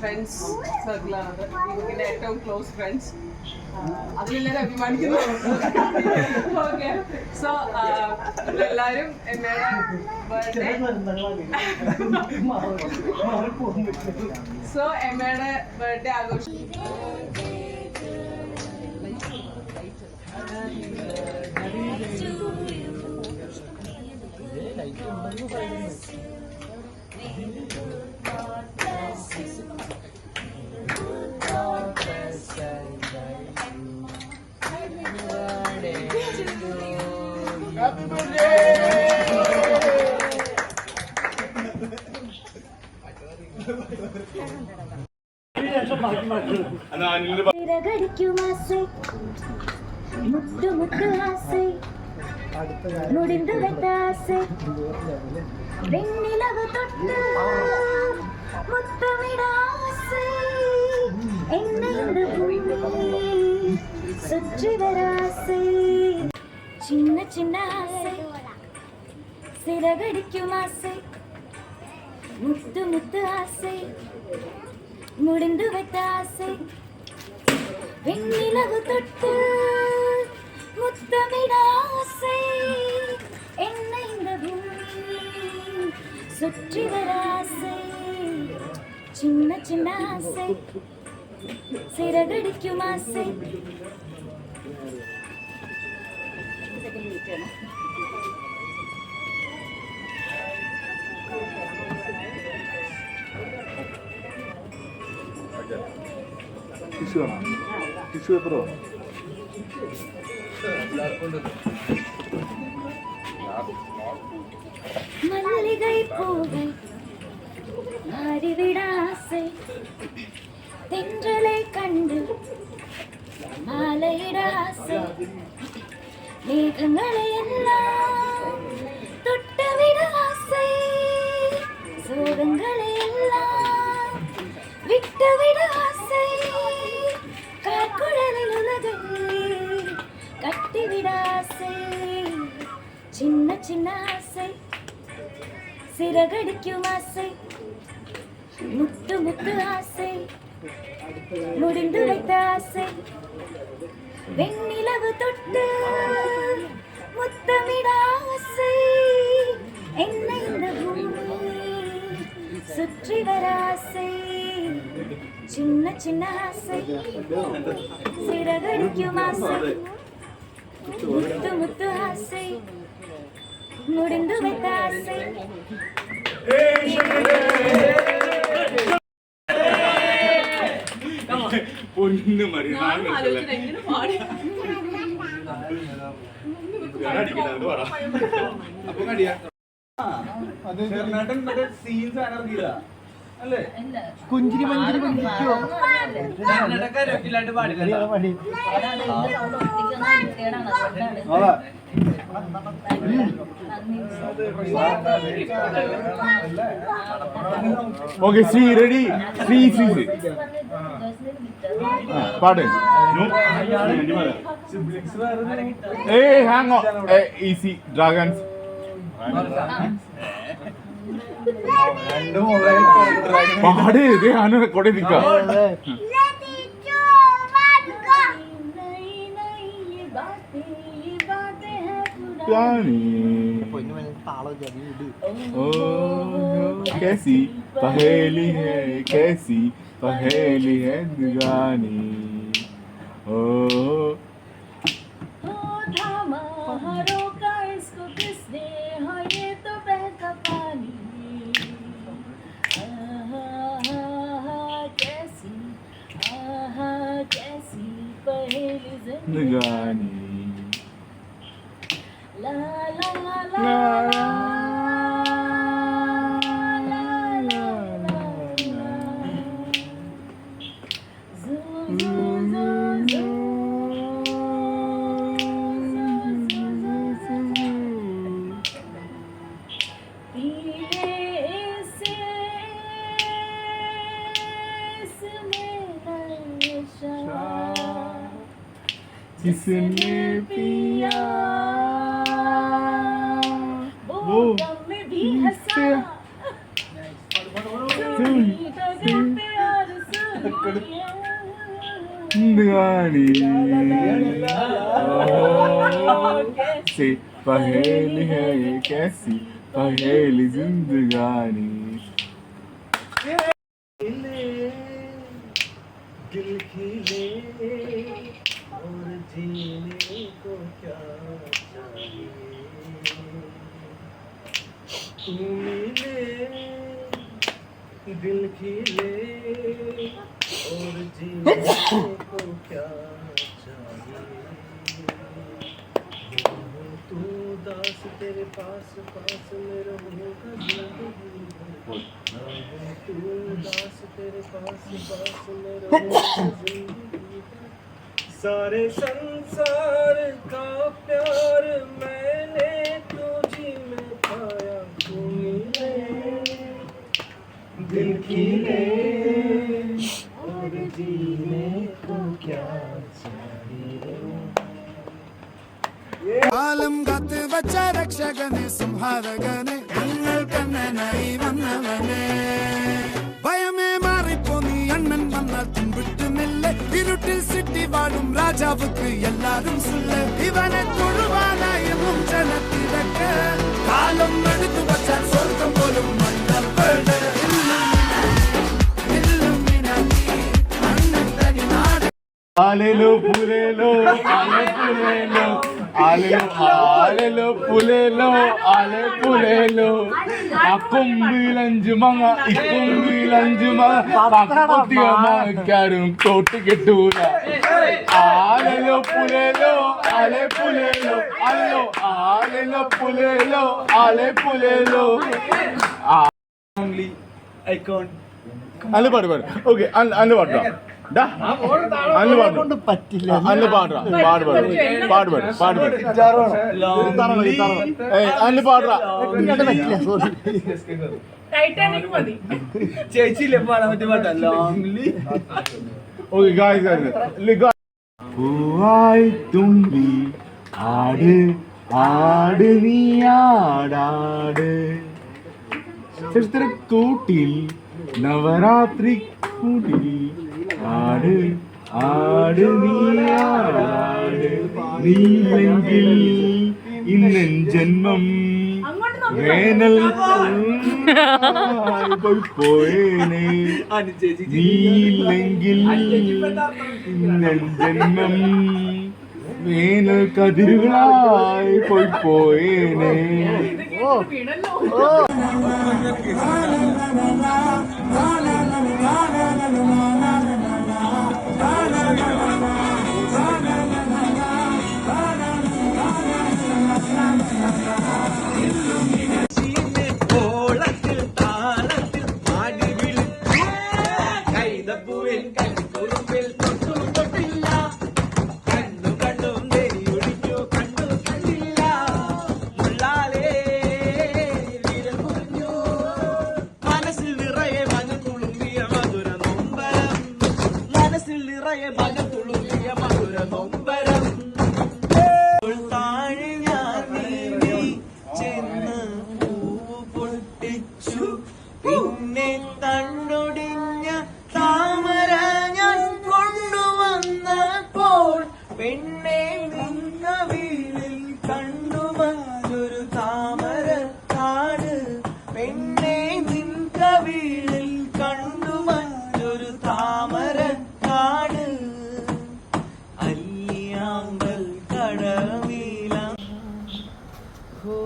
Friends സർക്കിളാണത് ഇതിന്റെ ഏറ്റവും close friends അതിലെല്ലാവരും അഭിമാനിക്കുന്നു. ഓക്കെ സോ എല്ലാവരും എന്നയുടെ ബർത്ത്ഡേ സോ എമ്മയുടെ ബർത്ത്ഡേ ആഘോഷിക്കും முடிந்து வைத்த ஆசை வெண்ணிலவு தொட்டு முத்தமிட ஆசை என்னை இந்த பூமி சுற்றி வர ஆசை சின்ன சின்ன ஆசை சிறகடிக்கும் ஆசை முத்து முத்து ஆசை முடிந்து வைத்த ஆசை வெண்ணிலவு தொட்டு முத்தமிட ஆசை என்னை இந்த பூமி சுற்றி வர ஆசை சின்ன சின்ன ஆசை சிறகடிக்கும் ஆசை ടിഷ്യൂ വേണം ടിഷ്യൂ പേപ്പറോ மல்லிகை பூவை மாறிவிட ஆசை தென்றலை கண்டு மாலையிட ஆசை மேகங்களை எல்லாம் முத்து முத்து ஆசை. முடிந்து வைத்த ஆசை. வெண்ணிலவு தொட்டு முத்தமிட ஆசை. என்னை இந்த பூமி சுற்றி வர ஆசை. சின்ன சின்ன ஆசை. சிறகடிக்கும் ஆசை. முத்து முத்து ஆசை. முடிந்து வைத்த ஆசை. പൊന്നു മരി ഞാനും ആലോചിച്ചത് എങ്ങനെ പാടി? സീൻസ് ഇറങ്ങിയില്ല അല്ലേ? കുഞ്ചിരി മഞ്ചിരി കുഞ്ചിരിക്കോ പാടില്ല അതാ. ഓക്കെ ശ്രീ റെഡി ശ്രീ ശ്രീ ശ്രീ പാട് ഏ ഹാങ് ഈസി ഡ്രാഗൺസ് പാട് ഇത് ഞാൻ റെക്കോർഡ് നിൽക്കാം ओ कैसी पहेली है कैसी पहेली है निगानी ओ हो la la la la la Kissing me beyond. से पहेली है ये कैसी पहेली जिंदगानी दिल खिले और जीने को क्या चाहिए दिल खिले और जीने को क्या चाहिए तू दास तेरे पास पास में रहूँगा ज़िंदगी तू दास तेरे पास पास में रहूँगा ज़िंदगी सारे संसार का प्यार मैंने കാത്ത് രക്ഷകനെ സംഹാരകനെ ഞങ്ങൾ കണ്ണനായി വന്നവനെ. ഭയമേ മാറിപ്പോ നീ അണ്ണൻ വന്നാൽ തുമ്പിട്ടുന്നില്ല ഇരുട്ടിൽ സിറ്റി വാഴും രാജാവുക്ക് എല്ലാരും സുല്ല? ഇവനെ തൊഴുവാനായും ജനത്തിരക്ക് കാലം എടുത്തു വച്ചാൽ സ്വർഗം പോലും മണ്ണപ്പെട്. ആലലോ പുലേലോ ആലെ ആലലോ ആലലോ പുലേലോ ആലെ പുലേലോ അക്കൊമ്പിലഞ്ചു മങ്ങ ഇക്കൊമ്പിലഞ്ചു മങ്ങാരും തോട്ട് കിട്ടൂല. ആലലോ പുലേലോ ആലെ പുലേലോ അല്ലോ ആലലോ പുലേലോ ആലെ പുലേലോ ഐക്കോൺ അല്ല പാട് പാട്. ഓക്കെ അല്ല പാട്ടോ. പാട്ടോ പറ്റില്ല അല്ല ടൈറ്റാനിക് മതി. ചേച്ചിയില്ലേ പാടാൻ പറ്റിയ പാട്ടാ? ലോങ്ലി ഓക്കെ ഗായ്സ് പൂവായി തുമ്പി ആട് ആട് നീ ആടാട് ചിത്ര കൂട്ടിൽ നവരാത്രി കൂട്ടിൽ ആട് ആട് നീ ആടാട് നീല്ലെങ്കിൽ ഇന്നൻ ജന്മം വേനൽ പോയി പോയേനെ നീയില്ലെങ്കിൽ ഇന്നൻ ജന്മം വേനൽ കതിരുകളായി പോയി പോയേനെ വീണല്ലോ ഓളത്തിൽ നിന്ന വീളിൽ കണ്ടു മഞ്ഞൊരു താമര കാട്. അല്ലിയാമ്പൽ കടവില. खो